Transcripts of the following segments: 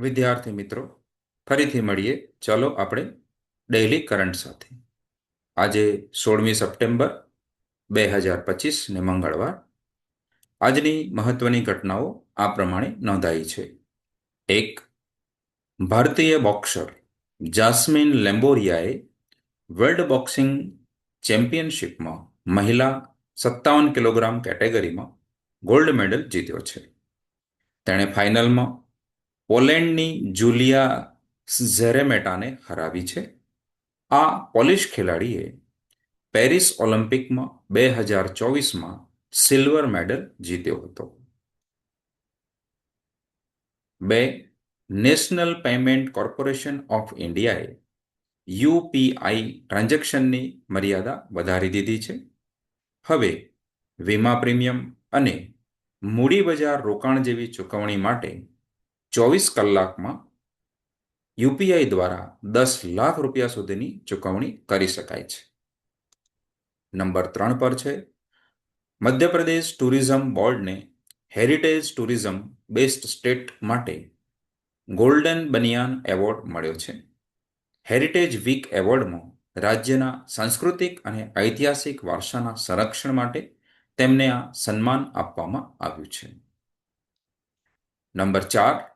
વિદ્યાર્થી મિત્રો, ફરીથી મળીએ. ચાલો આપણે ડેઇલી કરંટ સાથે. આજે સોળમી સપ્ટેમ્બર બે હજાર પચીસ ને મંગળવાર. આજની મહત્વની ઘટનાઓ આ પ્રમાણે નોંધાઈ છે. એક, ભારતીય બોક્સર જાસ્મિન લેમ્બોરિયાએ વર્લ્ડ બોક્સિંગ ચેમ્પિયનશિપમાં મહિલા સત્તાવન કિલોગ્રામ કેટેગરીમાં ગોલ્ડ મેડલ જીત્યો છે. તેણે ફાઇનલમાં પોલેન્ડની જુલિયા ઝેરેમેટાને હરાવી છે. આ પોલિશ ખેલાડીએ પેરિસ ઓલિમ્પિકમાં બે હજાર ચોવીસમાં સિલ્વર મેડલ જીત્યો હતો. બે નેશનલ પેમેન્ટ કોર્પોરેશન ઓફ ઇન્ડિયાએ યુપીઆઈ ટ્રાન્ઝેક્શનની મર્યાદા વધારી દીધી છે. હવે વીમા પ્રીમિયમ અને મૂડી બજાર રોકાણ જેવી ચૂકવણી માટે ચોવીસ કલાકમાં યુપીઆઈ દ્વારા દસ લાખ રૂપિયા સુધીની ચૂકવણી કરી શકાય છે. નંબર ત્રણ પર છે, મધ્યપ્રદેશ ટુરિઝમ બોર્ડને હેરિટેજ ટુરિઝમ બેસ્ટ સ્ટેટ માટે ગોલ્ડન બનિયાન એવોર્ડ મળ્યો છે. હેરિટેજ વીક એવોર્ડમાં રાજ્યના સાંસ્કૃતિક અને ઐતિહાસિક વારસાના સંરક્ષણ માટે તેમને આ સન્માન આપવામાં આવ્યું છે. નંબર ચાર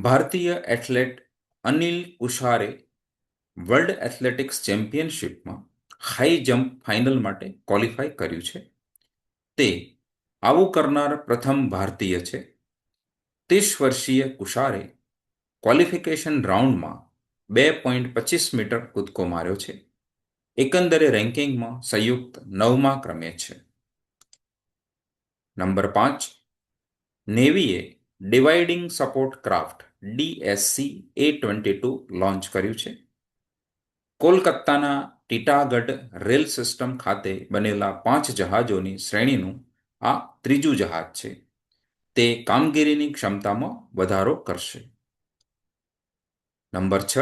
ભારતીય athlete Anil Kushare world athletics ચેમ્પિયનશિપમાં high jump final માટે ક્વોલિફાય કર્યું છે. તે આવું કરનાર પ્રથમ ભારતીય છે. ત્રીસ વર્ષીય કુશારે ક્વોલિફિકેશન રાઉન્ડમાં બે પોઈન્ટ પચીસ મીટર કૂદકો માર્યો છે. એકંદરે રેન્કિંગમાં સંયુક્ત નવમા ક્રમે છે. નંબર પાંચ, નેવીએ diving support craft, DSC A twenty two launch કર્યું છે. કોલકાતાના ટીટાગઢ રેલ સિસ્ટમ ખાતે બનેલા પાંચ જહાજોની શ્રેણીનું આ ત્રીજું જહાજ છે. તે કામગીરીની ક્ષમતામાં વધારો કરશે. નંબર છ,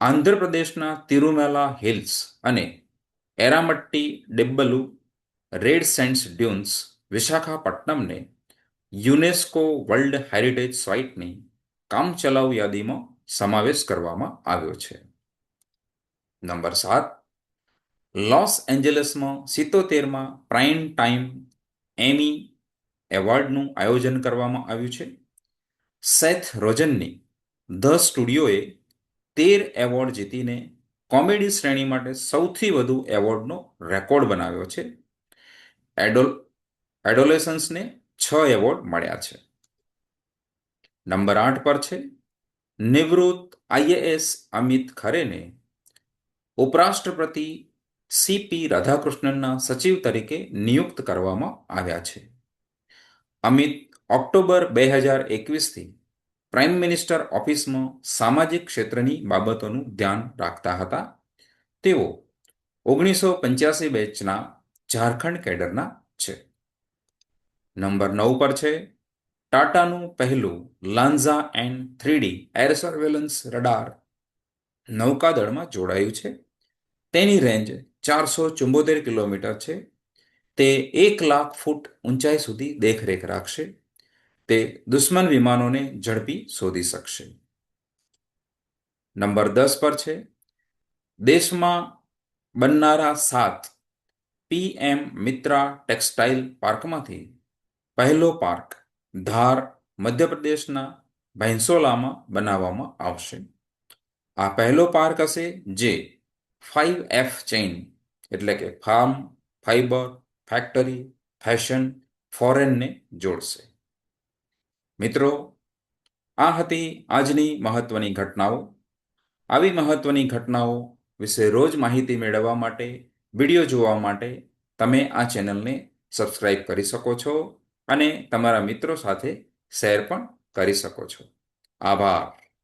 આંધ્રપ્રદેશના તિરુમેલા હિલ્સ અને Erramatti Dibbalu red sands dunes વિશાખાપટ્ટનમને UNESCO world heritage સાઇટની કામચલાઉ યાદીમાં સમાવેશ કરવામાં આવ્યો છે. નંબર સાત, લોસ એન્જલસમાં સિત્તોતેરમાં પ્રાઇમ ટાઈમ એમી એવોર્ડનું આયોજન કરવામાં આવ્યું છે. સેથ રોજનની ધ સ્ટુડિયોએ તેર એવોર્ડ જીતીને કોમેડી શ્રેણી માટે સૌથી વધુ એવોર્ડનો રેકોર્ડ બનાવ્યો છે. એડોલ એડોલેસન્સને છ એવોર્ડ મળ્યા છે. નંબર આઠ પર છે, નિવૃત્ત આઈએએસ અમિત ખરેને ઉપરાષ્ટ્રપતિ સીપી રાધાકૃષ્ણનના સચિવ તરીકે નિયુક્ત કરવામાં આવ્યા છે. અમિત ઓક્ટોબર બે હજાર એકવીસથી પ્રાઇમ મિનિસ્ટર ઓફિસમાં સામાજિક ક્ષેત્રની બાબતોનું ધ્યાન રાખતા હતા. તેઓ ઓગણીસો પંચ્યાસી બેચના ઝારખંડ કેડરના છે. નંબર નવ પર છે. ટાટાનું પહેલું Lanza N three D air surveillance radar નૌકાદળમાં જોડાયું છે. તેની રેન્જ ચારસો ચુંબોતેર કિલોમીટર છે. તે એક લાખ ફૂટ ઊંચાઈ સુધી દેખરેખ રાખશે. તે દુશ્મન વિમાનોને ઝડપી શોધી શકશે. નંબર દસ પર છે. દેશમાં બનનારા સાત પીએમ મિત્રા ટેક્સટાઇલ પાર્કમાંથી પહેલો પાર્ક ધાર મધ્યપ્રદેશના ભૈંસોલામાં બનાવવામાં આવશે. આ પહેલો પાર્ક હશે જે ફાઇવ એફ ચેઇન એટલે કે ફાર્મ ફાઇબર ફેક્ટરી, ફેશન, ફોરેનને જોડશે. મિત્રો, આ હતી આજની મહત્વની ઘટનાઓ. આવી મહત્વની ઘટનાઓ વિશે રોજ માહિતી મેળવવા માટે, વીડિયો જોવા માટે તમે આ ચેનલને સબસ્ક્રાઇબ કરી શકો છો. અને તમારા મિત્રો સાથે શેર પણ કરી શકો છો. આભાર.